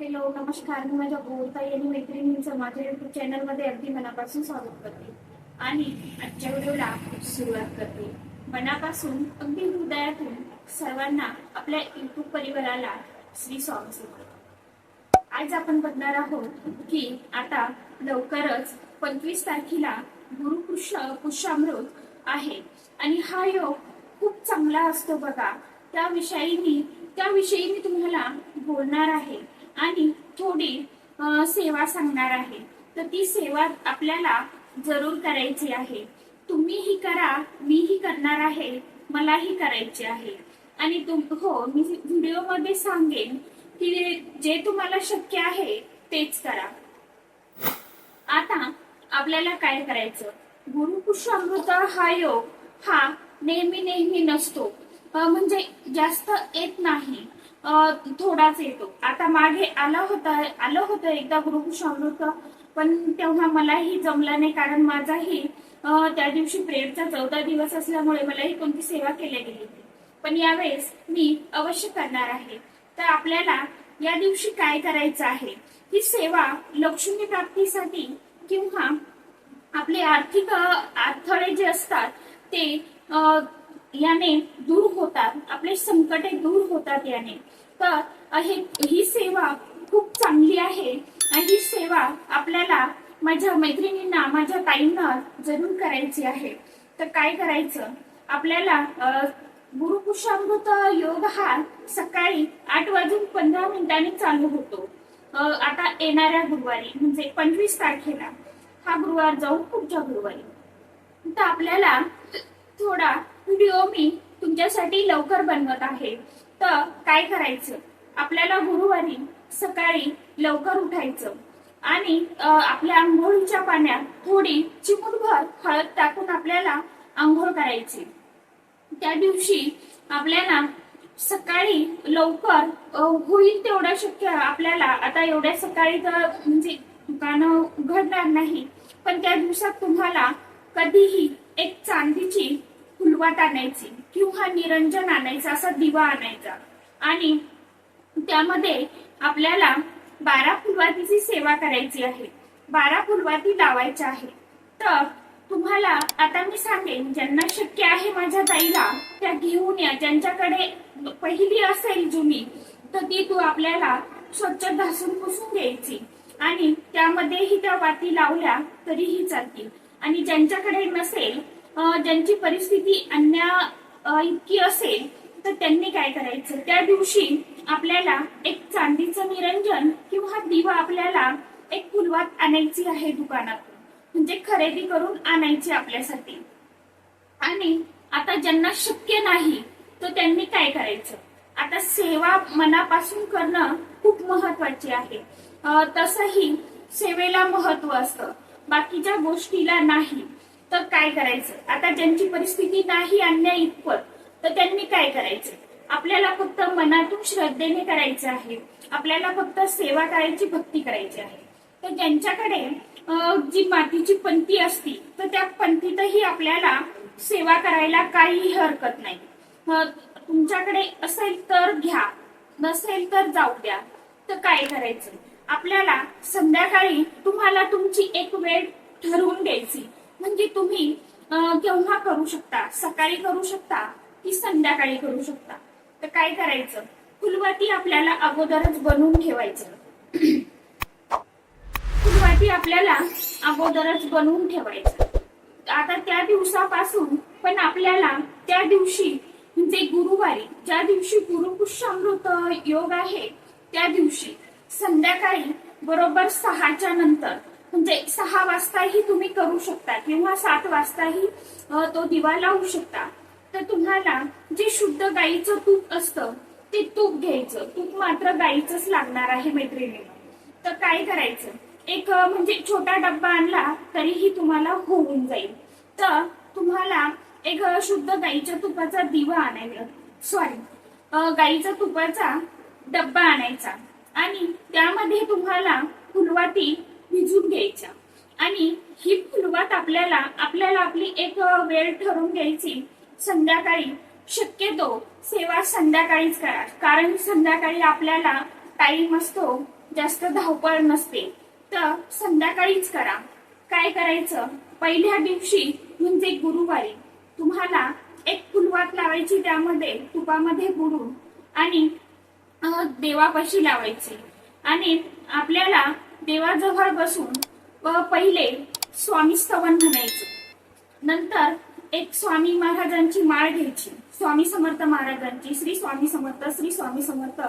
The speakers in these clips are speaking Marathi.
हॅलो नमस्कार. मी माझ्या गोताई आणि मैत्रिणींचं माझ्या युट्यूब चॅनलमध्ये अगदी मनापासून स्वागत करते. आणि आजच्या व्हिडिओला सुरुवात करते. मनापासून अगदी हृदयातून सर्वांना आपल्या युट्यूब परिवाराला श्री स्वामी समर्थ. आज आपण बघणार आहोत की आता लवकरच पंचवीस तारखेला गुरुकृष्ण पुष्यामृत आहे. आणि हा योग खूप चांगला असतो बघा. त्याविषयी मी त्याविषयी मी तुम्हाला बोलणार आहे. आणि थोडी सेवा सांगणार आहे. तर ती सेवा आपल्याला जरूर करायची आहे. तुम्ही ही करा मीही करणार आहे मलाही करायची आहे. आणि तुम हो मी व्हिडिओमध्ये सांगेन की जे तुम्हाला शक्य आहे तेच करा. आता आपल्याला काय करायचं? गुरुपुष्यामृत हा योग हा नेहमी नेहमी नसतो. म्हणजे जास्त येत नाही. थोडाच येतो. आता मागे आला होता आलं होतं एकदा गुरुपुष्यामृत पण तेव्हा मलाही जमलं नाही कारण माझाही त्या दिवशी प्रेयरचा चौदा दिवस असल्यामुळे मलाही कोणती सेवा केली गेली होती पण यावेळेस मी अवश्य करणार आहे. तर आपल्याला या दिवशी काय करायचं आहे? ही सेवा लक्ष्मी प्राप्तीसाठी किंवा आपले आर्थिक अडथळे जे असतात ते याने दूर होतात. आपले संकटे दूर होतात याने. तर हे ही सेवा खूप चांगली आहे. आणि ही सेवा आपल्याला माझ्या मैत्रिणींना माझ्या ताईंना जरूर करायची आहे. तर काय करायचं? आपल्याला गुरुपुषामृत योग हा सकाळी आठ वाजून पंधरा मिनिटांनी चालू होतो. आता येणाऱ्या गुरुवारी म्हणजे पंचवीस तारखेला. हा गुरुवार जाऊन पुढच्या गुरुवारी. तर आपल्याला थोडा व्हिडिओ मी तुमच्यासाठी लवकर बनवत आहे. तर काय करायचं? आपल्याला गुरुवारी सकाळी लवकर उठायचं. आणि आपल्या आंघोळीच्या पाण्यात थोडी चिमूटभर हळद टाकून आपल्याला आंघोळ करायची. त्या दिवशी आपल्याला सकाळी लवकर होईल तेवढं शक्य आपल्याला. आता एवढ्या सकाळी तर म्हणजे दुकानं उघडणार नाही. पण त्या दिवसात तुम्हाला कधीही एक चांदीची फुलवाट आणायची किंवा निरंजन आणायचा असा दिवा आणायचा. आणि त्यामध्ये आपल्याला बारा फुलवातीची सेवा करायची आहे. बारा फुलवाती लावायच्या आहे तर तुम्हाला आता मी सांगेन ज्यांना शक्य आहे माझ्या ताईला त्या घेऊन या. ज्यांच्याकडे पहिली असेल जुनी तर ती तू आपल्याला स्वच्छ घासून पुसून घ्यायची. आणि त्यामध्येही त्या वाती लावल्या तरीही चालतील. आणि ज्यांच्याकडे नसेल ज्यांची परिस्थिती अन्या इतकी असेल तर त्यांनी काय करायचं? त्या दिवशी आपल्याला एक चांदीचं निरंजन किंवा दिवा आपल्याला एक फुलवात आणायची आहे दुकानातून. म्हणजे खरेदी करून आणायची आपल्यासाठी. आणि आता ज्यांना शक्य नाही तर त्यांनी काय करायचं? आता सेवा मनापासून करणं खूप महत्वाची आहे. तसंही सेवेला महत्त्व असतं. बाकीच्या गोष्टीला नाही. तर काय करायचं? आता ज्यांची परिस्थिती नाही आणण्या इतपत तर त्यांनी काय करायचं? आपल्याला फक्त मनातून श्रद्धेने करायचं आहे. आपल्याला फक्त सेवा करायची भक्ती करायची आहे. तर ज्यांच्याकडे जी मातीची पंथी असती तर त्या पंथीतही आपल्याला सेवा करायला काहीही हरकत नाही. तुमच्याकडे असेल तर घ्या नसेल तर जाऊ द्या. तर काय करायचं? आपल्याला संध्याकाळी तुम्हाला तुमची एक वेळ ठरवून द्यायची. म्हणजे तुम्ही केव्हा करू शकता? सकाळी करू शकता की संध्याकाळी करू शकता? तर काय करायचं? फुलवाती आपल्याला अगोदरच बनवून ठेवायचं. फुलवाती आपल्याला अगोदरच बनवून ठेवायचं. आता त्या दिवसापासून पण आपल्याला त्या दिवशी म्हणजे गुरुवारी ज्या दिवशी गुरुपुष्यामृत योग आहे त्या दिवशी संध्याकाळी बरोबर सहाच्या नंतर म्हणजे सहा वाजताही तुम्ही करू शकता किंवा सात वाजताही तो दिवा लावू शकता. तर तुम्हाला जे शुद्ध गाईचं तूप असतं ते तूप घ्यायचं. तूप मात्र गाईचंच लागणार आहे मैत्रिणी. तर काय करायचं? एक म्हणजे छोटा डब्बा आणला तरीही तुम्हाला होऊन जाईल. तर तुम्हाला एक शुद्ध गाईच्या तुपाचा दिवा आणायला सॉरी गाईचा तुपाचा डब्बा आणायचा. आणि त्यामध्ये तुम्हाला फुलवाती भिजून घ्यायच्या. आणि ही फुलवात आपल्याला आपल्याला आपली एक वेळ ठरवून घ्यायची. संध्याकाळी शक्यतो सेवा संध्याकाळीच करा. कारण संध्याकाळी आपल्याला टाइम असतो जास्त धावपळ नसते. तर संध्याकाळीच करा. काय करायचं? पहिल्या दिवशी म्हणजे गुरुवारी तुम्हाला एक फुलवात लावायची त्यामध्ये तुपामध्ये बुडून आणि देवापाशी लावायची. आणि आपल्याला देवाजवळ बसून व पहिले स्वामी स्तवन म्हणायचं. नंतर एक स्वामी महाराजांची माळ घ्यायची. स्वामी समर्थ महाराजांची श्री स्वामी समर्थ श्री स्वामी समर्थ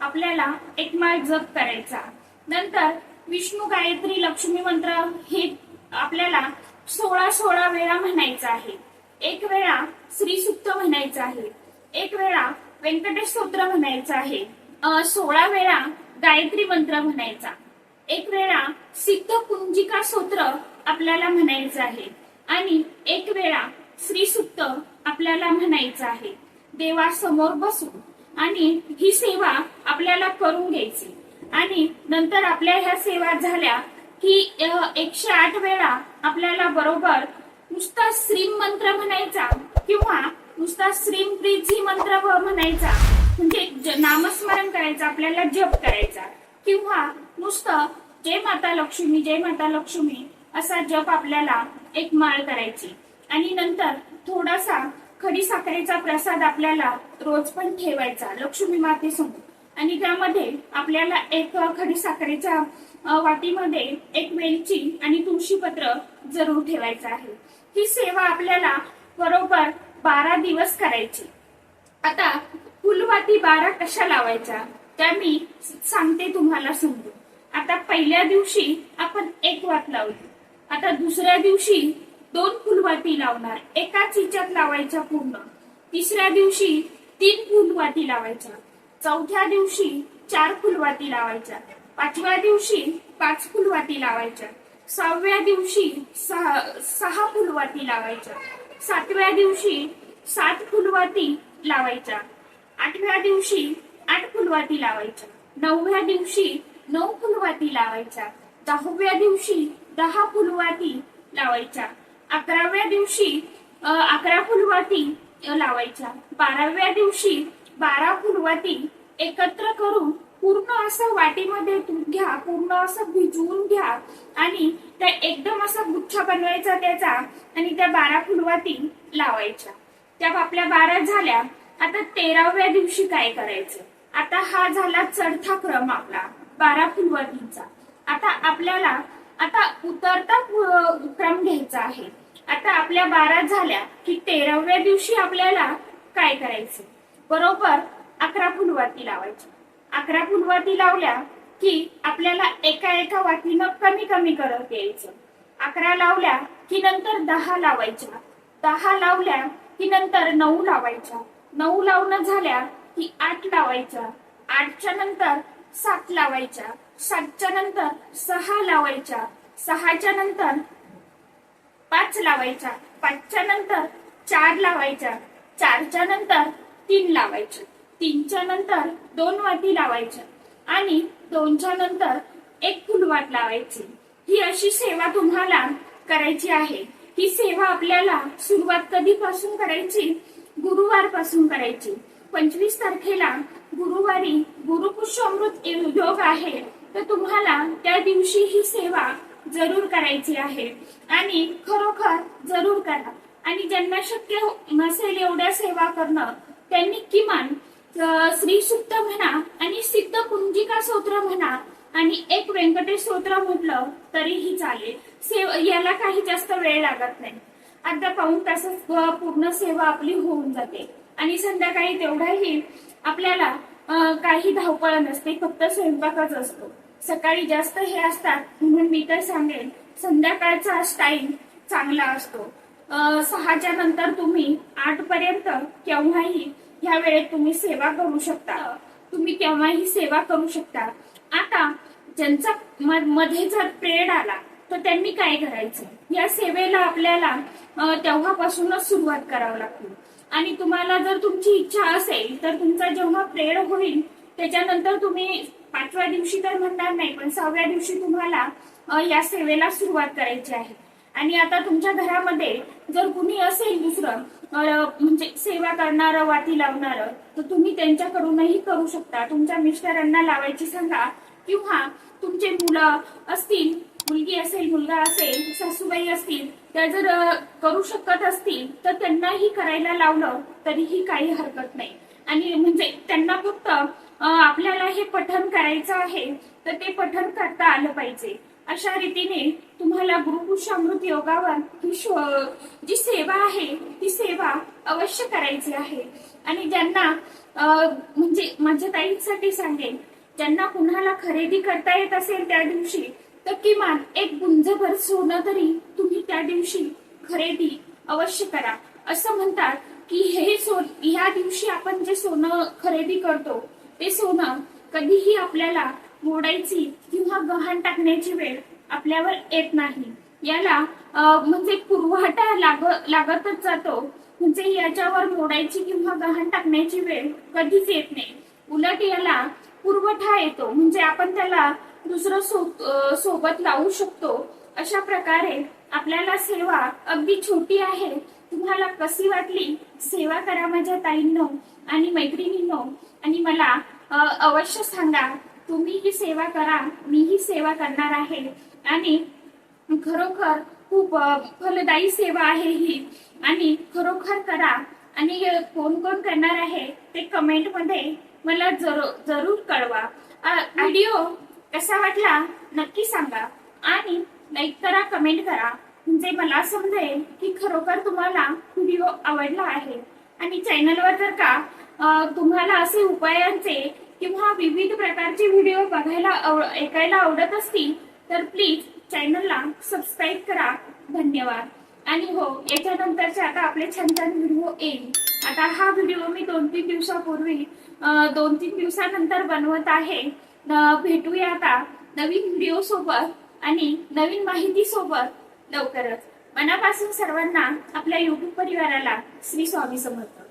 आपल्याला एक माळ जप करायचा. नंतर विष्णू गायत्री लक्ष्मी मंत्र हे आपल्याला सोळा सोळा वेळा म्हणायचं आहे. एक वेळा श्री सुक्त म्हणायचं आहे. एक वेळा व्यंकटेश स्तोत्र म्हणायचं आहे. सोळा वेळा गायत्री मंत्र म्हणायचा. एक वेळा सिद्ध कुंजिका सूत्र आपल्याला म्हणायचं आहे. आणि एक वेळा श्री सुक्त आपल्याला म्हणायचं आहे. देवासमोर बसून आणि ही सेवा आपल्याला करून घ्यायची. आणि नंतर आपल्या ह्या सेवा झाल्या की एकशे आठ वेळा आपल्याला बरोबर नुसता श्रीम मंत्र म्हणायचा किंवा नुसता श्रीम प्रीजी मंत्र म्हणायचा. म्हणजे ज- नामस्मरण करायचं आपल्याला जप करायचा. किंवा नुसतं जय माता लक्ष्मी जय माता लक्ष्मी असा जप आपल्याला एक माळ करायची. आणि नंतर थोडासा खडी साखरेचा प्रसाद आपल्याला रोज पण ठेवायचा लक्ष्मी मातेसमोर. आणि त्यामध्ये आपल्याला एक खडी साखरेच्या वाटीमध्ये एक वेलची आणि तुळशीपत्र जरूर ठेवायचं आहे. ही सेवा आपल्याला बरोबर बारा दिवस करायची. आता फुलवाती बारा कशा लावायच्या? त्या मी सांगते तुम्हाला समजून. आता पहिल्या दिवशी आपण एक वात लावली. आता दुसऱ्या दिवशी दोन फुलवाती लावणार. एकाच हिच्यात लावायच्या पूर्ण. तिसऱ्या दिवशी तीन फुलवाती लावायच्या. चौथ्या दिवशी चार फुलवाती लावायच्या. पाचव्या दिवशी पाच फुलवाती लावायच्या. सहाव्या दिवशी सहा सहा फुलवाती लावायच्या. सातव्या दिवशी सात फुलवाती लावायच्या. आठव्या दिवशी आठ फुलवाती लावायच्या. नवव्या दिवशी नऊ फुलवाती लावायच्या. दहाव्या दिवशी दहा फुलवाती लावायच्या. अकराव्या दिवशी अकरा फुलवाती लावायच्या. बाराव्या दिवशी बारा फुलवाती एकत्र करून पूर्ण असं वाटीमध्ये दूध घ्या पूर्ण असं भिजवून घ्या आणि त्या एकदम असा गुच्छा बनवायचा त्याचा आणि त्या बारा फुलवाती लावायच्या. त्या आपल्या बारा झाल्या. आता तेराव्या दिवशी काय करायचं? आता हा झाला चढता क्रम आपला. बारा फुलवातींचा आता आपल्याला आता उतरता क्रम घ्यायचा आहे. आता आपल्या बारा झाल्या की तेराव्या दिवशी आपल्याला काय करायचं? बरोबर अकरा फुलवाती लावायची. अकरा फुलवाती लावल्या की आपल्याला एका एका वाटीनं कमी कमी करत यायचं. अकरा लावल्या की नंतर दहा लावायच्या. दहा लावल्या की नंतर नऊ लावायच्या. नऊ लावणं झाल्या की आठ लावायच्या. आठच्या नंतर सात लावायच्या सातच्या नंतर सहा लावायच्या सहाच्या नंतर पाच लावायच्या पाचच्या नंतर चार लावायच्या चारच्या नंतर तीन लावायच्या तीनच्या नंतर दोन वाटी लावायच्या आणि दोनच्या नंतर एक फुलवाट लावायची. ही अशी सेवा तुम्हाला करायची आहे. ही सेवा आपल्याला सुरुवात कधीपासून करायची? गुरुवारपासून करायची. पंचवीस तारखेला गुरुवारी गुरुपुष्यामृत योग आहे. तर तुम्हाला त्या दिवशी ही सेवा जरूर करायची आहे. आणि खरोखर जरूर करा. आणि ज्यांना शक्य नसेल एवढ्या सेवा करणं त्यांनी किमान श्री सुप्त म्हणा आणि सिद्ध कुंजिका स्तोत्र म्हणा आणि एक व्यंकटेश स्तोत्र म्हटलं तरीही चालेल. सेवा याला काही जास्त वेळ लागत नाही. अर्धा पाऊण तासात पूर्ण सेवा आपली होऊन जाते. आणि संध्याकाळी तेवढाही आपल्याला काही धावपळ नसते फक्त स्वयंपाकच असतो. सकाळी जास्त हे असतात म्हणून मी तर सांगेन संध्याकाळचा टाइम चांगला असतो. सहाच्या नंतर तुम्ही आठ पर्यंत केव्हाही ह्या वेळेत तुम्ही सेवा करू शकता. तुम्ही केव्हाही सेवा करू शकता. आता ज्यांचा मध्ये जर प्रेड आला तर त्यांनी काय करायचं? या सेवेला आपल्याला तेव्हापासूनच सुरुवात करावी लागते. आणि तुम्हाला जर तुमची इच्छा असेल तर तुमचा जेव्हा प्रेड होईल त्याच्यानंतर तुम्ही पाचव्या दिवशी तर म्हणणार नाही पण सहाव्या दिवशी तुम्हाला या सेवेला सुरुवात करायची आहे. आणि आता तुमच्या घरामध्ये जर कुणी असेल दुसरं म्हणजे सेवा करणारं वाती लावणारं तर तुम्ही त्यांच्याकडूनही करू शकता. तुमच्या मिस्टरांना लावायची सांगा किंवा तुमचे मुलं असतील मुलगी असेल मुलगा असेल सासूबाई असतील त्या जर करू शकत असतील तर त्यांनाही करायला लावलं तरीही काही हरकत नाही. आणि म्हणजे त्यांना फक्त आपल्याला हे पठण करायचं आहे तर ते पठण करता आलं पाहिजे. अशा रीतीने तुम्हाला गुरुपुषामृत योगावर ही जी सेवा आहे ती सेवा अवश्य करायची आहे. आणि ज्यांना म्हणजे माझ्या ताईंसाठी सांगेन ज्यांना कुणाला खरेदी करता येत असेल त्या दिवशी तर किमान एक गुंजभर सोनं तरी तुम्ही त्या दिवशी खरेदी अवश्य करा. असं म्हणतात की हे सोन ह्या दिवशी आपण जे सोनं खरेदी करतो ते सोनं कधीही आपल्याला मोडायची किंवा गहाण टाकण्याची वेळ आपल्यावर येत नाही. याला म्हणजे पुरवठा लाग लागतच जातो. म्हणजे याच्यावर मोडायची किंवा गहाण टाकण्याची वेळ कधीच येत नाही. उलट याला पुरवठा येतो. म्हणजे आपण त्याला दुसरं सो सोबत लावू शकतो. अशा प्रकारे आपल्याला सेवा अगदी छोटी आहे. तुम्हाला कशी वाटली? सेवा करा माझ्या ताईंनो आणि मैत्रिणींनो. आणि मला अवश्य सांगा तुम्ही ही सेवा करा मीही सेवा करणार आहे. आणि खरोखर खूप फलदायी सेवा आहे ही. आणि खरोखर करा. आणि कोण कोण करणार आहे ते कमेंटमध्ये मला जरूर जरूर कळवा. व्हिडिओ कसा वाटला नक्की सांगा. आणि लाईक करा कमेंट करा. म्हणजे मला समजेल की खरोखर तुम्हाला व्हिडिओ आवडला आहे. आणि चॅनलवर जर का तुम्हाला असे उपायांचे किंवा विविध प्रकारचे व्हिडिओ बघायला ऐकायला आवडत असतील तर प्लीज चॅनलला सबस्क्राईब करा. धन्यवाद. आणि हो याच्यानंतरचे आता आपले छान छान व्हिडिओ येईल. आता हा व्हिडिओ मी दोन तीन दिवसापूर्वी दोन तीन दिवसानंतर बनवत आहे. भेटूया आता नवीन व्हिडिओ सोबत आणि नवीन माहिती सोबत लवकरच. मनापासून सर्वांना आपल्या युट्यूब परिवाराला श्री स्वामी समर्थ.